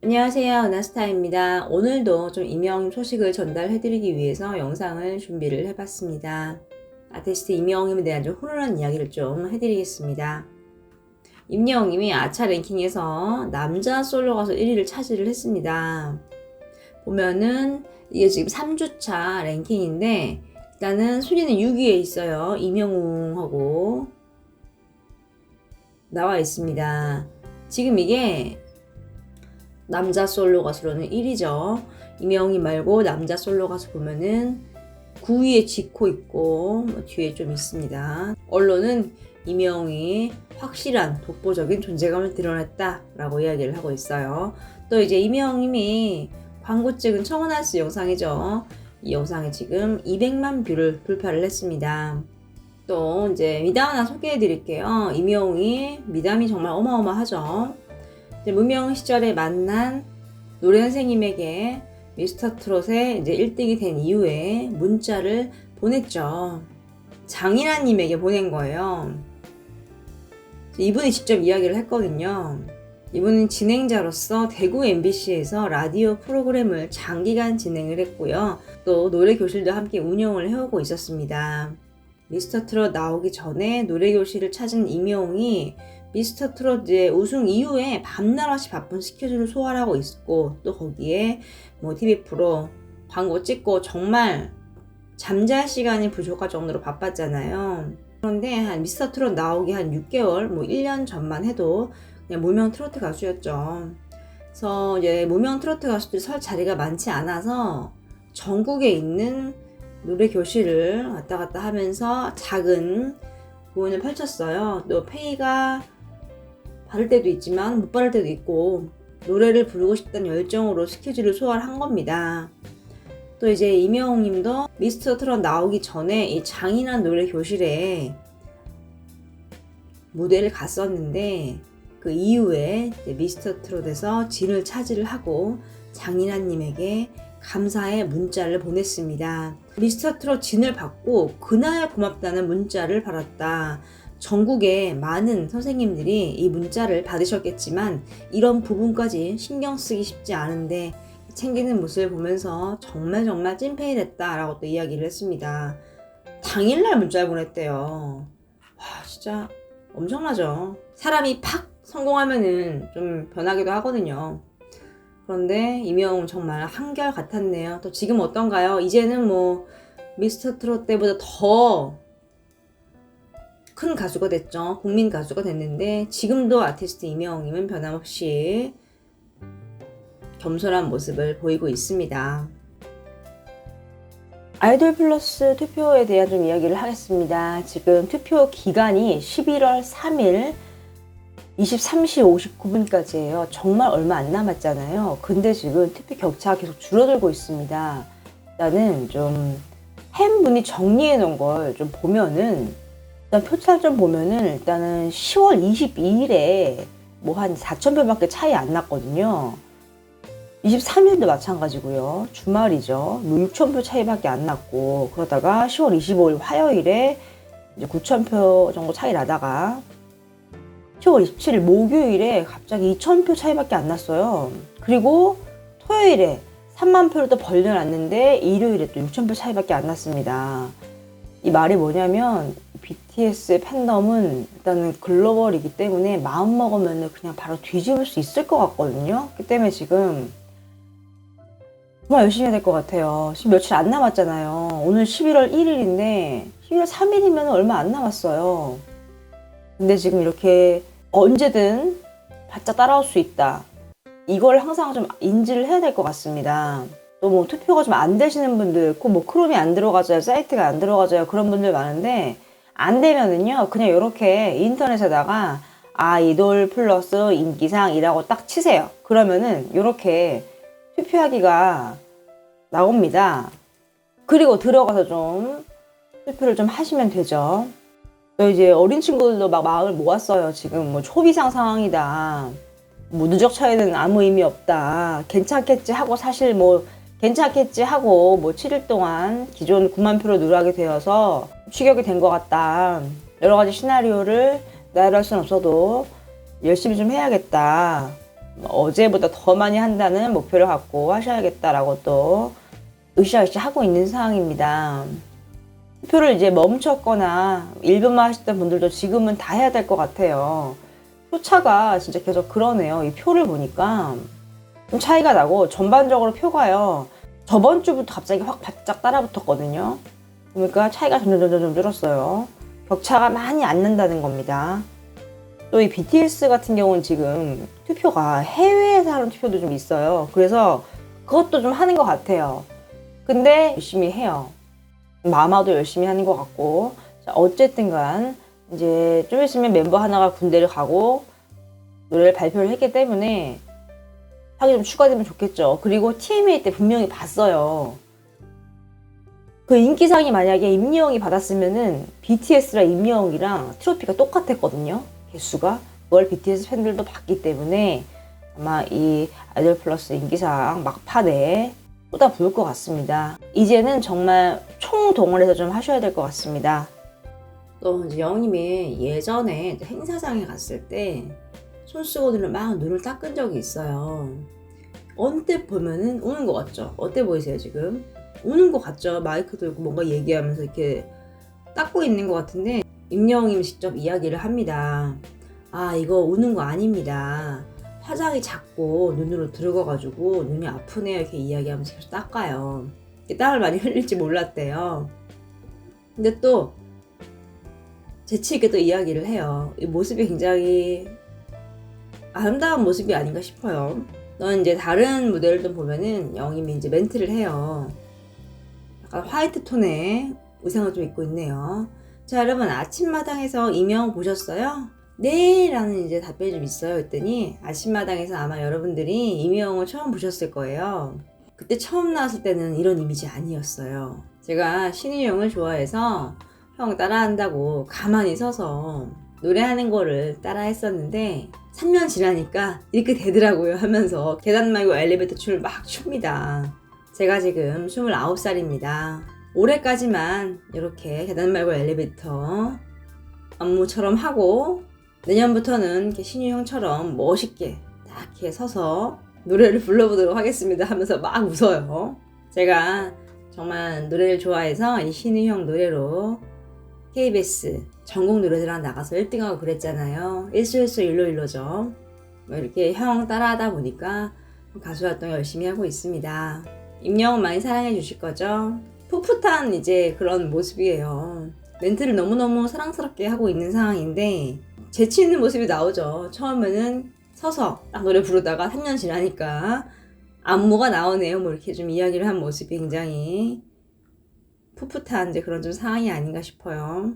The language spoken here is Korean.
안녕하세요. 은하스타입니다. 오늘도 좀 이명 소식을 전달해드리기 위해서 영상을 준비를 해봤습니다. 아티스트 임영웅에 대한 좀 훈훈한 이야기를 좀 해드리겠습니다. 임영웅님이 아차 랭킹에서 남자 솔로 가수 1위를 차지를 했습니다. 보면은 이게 지금 3주차 랭킹인데 일단은 순위는 6위에 있어요. 임영웅하고 나와 있습니다. 지금 이게 남자 솔로 가수로는 1위죠. 이명희 말고 남자 솔로 가수 보면은 9위에 지코 있고 뭐 뒤에 좀 있습니다. 언론은 이명희 확실한 독보적인 존재감을 드러냈다라고 이야기를 하고 있어요. 또 이제 이명님이 광고 찍은 청원하스 영상이죠. 이 영상에 지금 200만 뷰를 돌파를 했습니다. 또 이제 미담 하나 소개해 드릴게요. 이명희 미담이 정말 어마어마하죠. 무명 시절에 만난 노래 선생님에게 미스터 트롯에 이제 1등이 된 이후에 문자를 보냈죠. 장인아님에게 보낸 거예요. 이분이 직접 이야기를 했거든요. 이분은 진행자로서 대구 MBC에서 라디오 프로그램을 장기간 진행을 했고요. 또 노래 교실도 함께 운영을 해오고 있었습니다. 미스터 트롯 나오기 전에 노래 교실을 찾은 임영웅이 미스터 트롯의 우승 이후에 밤낮없이 바쁜 스케줄을 소화하고 있고 또 거기에 뭐 TV 프로 광고 찍고 정말 잠잘 시간이 부족할 정도로 바빴잖아요. 그런데 한 미스터 트롯 나오기 한 6개월, 뭐 1년 전만 해도 그냥 무명 트로트 가수였죠. 그래서 이제 무명 트로트 가수들이 설 자리가 많지 않아서 전국에 있는 노래 교실을 왔다 갔다 하면서 작은 공연을 펼쳤어요. 또 페이가 바를 때도 있지만 못 바를 때도 있고 노래를 부르고 싶다는 열정으로 스케줄을 소화를 한 겁니다. 또 이제 이명웅 님도 미스터 트롯 나오기 전에 이 장인한 노래 교실에 무대를 갔었는데 그 이후에 미스터 트롯에서 진을 차지를 하고 장인한 님에게 감사의 문자를 보냈습니다. 미스터 트롯 진을 받고 그날 고맙다는 문자를 받았다. 전국에 많은 선생님들이 이 문자를 받으셨겠지만 이런 부분까지 신경 쓰기 쉽지 않은데 챙기는 모습을 보면서 정말 정말 찐팬이 됐다라고 또 이야기를 했습니다. 당일날 문자를 보냈대요. 와 진짜 엄청나죠. 사람이 팍 성공하면은 좀 변하기도 하거든요. 그런데 이명웅 정말 한결 같았네요. 또 지금 어떤가요? 이제는 뭐 미스터 트롯 때보다 더 큰 가수가 됐죠. 국민 가수가 됐는데 지금도 아티스트 이명웅님은 변함없이 겸손한 모습을 보이고 있습니다. 아이돌 플러스 투표에 대한 좀 이야기를 하겠습니다. 지금 투표 기간이 11월 3일 23시 59분까지예요. 정말 얼마 안 남았잖아요. 근데 지금 투표 격차가 계속 줄어들고 있습니다. 일단은 좀 팬분이 정리해 놓은 걸 좀 보면은 일단 표차를 좀 보면은 일단은 10월 22일에 뭐 한 4,000표밖에 차이 안 났거든요. 23일도 마찬가지고요. 주말이죠. 뭐 6,000표 차이밖에 안 났고 그러다가 10월 25일 화요일에 이제 9,000표 정도 차이 나다가 10월 27일 목요일에 갑자기 2,000표 차이밖에 안 났어요. 그리고 토요일에 3만 표를 또 벌려놨는데 일요일에 또 6,000표 차이밖에 안 났습니다. 이 말이 뭐냐면 BTS의 팬덤은 일단은 글로벌이기 때문에 마음 먹으면 그냥 바로 뒤집을 수 있을 것 같거든요. 그 때문에 지금 정말 열심히 해야 될 것 같아요. 지금 며칠 안 남았잖아요. 오늘 11월 1일인데 11월 3일이면 얼마 안 남았어요. 근데 지금 이렇게 언제든 바짝 따라올 수 있다. 이걸 항상 좀 인지를 해야 될 것 같습니다. 또 뭐 투표가 좀 안 되시는 분들 뭐 크롬이 안 들어가져요 사이트가 안 들어가져요 그런 분들 많은데 안 되면은요 그냥 이렇게 인터넷에다가 아이돌 플러스 인기상이라고 딱 치세요. 그러면은 이렇게 투표하기가 나옵니다. 그리고 들어가서 좀 투표를 좀 하시면 되죠. 또 이제 어린 친구들도 막 마음을 모았어요. 지금 뭐 초비상 상황이다. 뭐 누적 차이는 아무 의미 없다. 괜찮겠지 하고 사실 뭐 괜찮겠지 하고 뭐 7일 동안 기존 9만 표로 누락이 되어서 추격이 된 것 같다. 여러 가지 시나리오를 나열할 수는 없어도 열심히 좀 해야겠다. 뭐 어제보다 더 많이 한다는 목표를 갖고 하셔야겠다라고 또 으쌰으쌰 하고 있는 상황입니다. 투표를 이제 멈췄거나 일부만 하셨던 분들도 지금은 다 해야 될 것 같아요. 표차가 진짜 계속 그러네요. 이 표를 보니까 좀 차이가 나고 전반적으로 표가요. 저번 주부터 갑자기 확 바짝 따라붙었거든요. 그러니까 차이가 점점 점 점 점 줄었어요. 격차가 많이 안 난다는 겁니다. 또 이 BTS 같은 경우는 지금 투표가 해외에서 하는 투표도 좀 있어요. 그래서 그것도 좀 하는 것 같아요. 근데 열심히 해요. 마마도 열심히 하는 것 같고. 자, 어쨌든 간, 이제 좀 있으면 멤버 하나가 군대를 가고 노래를 발표를 했기 때문에 하기 좀 추가되면 좋겠죠. 그리고 TMA 때 분명히 봤어요. 그 인기상이 만약에 임영웅이 받았으면은 BTS랑 임영웅이랑 트로피가 똑같았거든요. 개수가. 그걸 BTS 팬들도 봤기 때문에 아마 이 아이돌 플러스 인기상 막판에 쏟아 부을 것 같습니다. 이제는 정말 총동원해서 좀 하셔야 될 것 같습니다. 또 이제 영님이 예전에 행사장에 갔을 때손 쓰고 눈을 막 눈을 닦은 적이 있어요. 언뜻 보면은 우는 것 같죠? 어때 보이세요 지금? 우는 것 같죠? 마이크 들고 뭔가 얘기하면서 이렇게 닦고 있는 것 같은데 임영웅이 직접 이야기를 합니다. 아 이거 우는 거 아닙니다. 화장이 작고 눈으로 들어가가지고 눈이 아프네요 이렇게 이야기하면서 계속 닦아요. 땀을 많이 흘릴지 몰랐대요. 근데 또 재치 있게 또 이야기를 해요. 이 모습이 굉장히 아름다운 모습이 아닌가 싶어요. 넌 이제 다른 무대를 좀 보면은 영임이 이제 멘트를 해요. 약간 화이트 톤의 의상을 좀 입고 있네요. 자, 여러분 아침마당에서 이명 보셨어요? 네, 라는 이제 답변이 좀 있어요. 했더니 아침마당에서 아마 여러분들이 이명을 처음 보셨을 거예요. 그때 처음 나왔을 때는 이런 이미지 아니었어요. 제가 신이 형을 좋아해서 형 따라한다고 가만히 서서 노래하는 거를 따라 했었는데 3년 지나니까 이렇게 되더라고요 하면서 계단 말고 엘리베이터 춤을 막 춥니다. 제가 지금 29살입니다. 올해까지만 이렇게 계단 말고 엘리베이터 안무처럼 하고 내년부터는 이렇게 신유 형처럼 멋있게 딱 이렇게 서서 노래를 불러보도록 하겠습니다 하면서 막 웃어요. 제가 정말 노래를 좋아해서 이 신유 형 노래로 KBS 전국 노래자랑 나가서 1등하고 그랬잖아요. 일소일소 일로 일로죠. 뭐 이렇게 형 따라하다 보니까 가수 활동 열심히 하고 있습니다. 임영웅 많이 사랑해 주실 거죠? 풋풋한 이제 그런 모습이에요. 멘트를 너무너무 사랑스럽게 하고 있는 상황인데 재치 있는 모습이 나오죠. 처음에는 서서 딱 노래 부르다가 3년 지나니까 안무가 나오네요. 뭐 이렇게 좀 이야기를 한 모습이 굉장히 풋풋한 이제 그런 좀 상황이 아닌가 싶어요.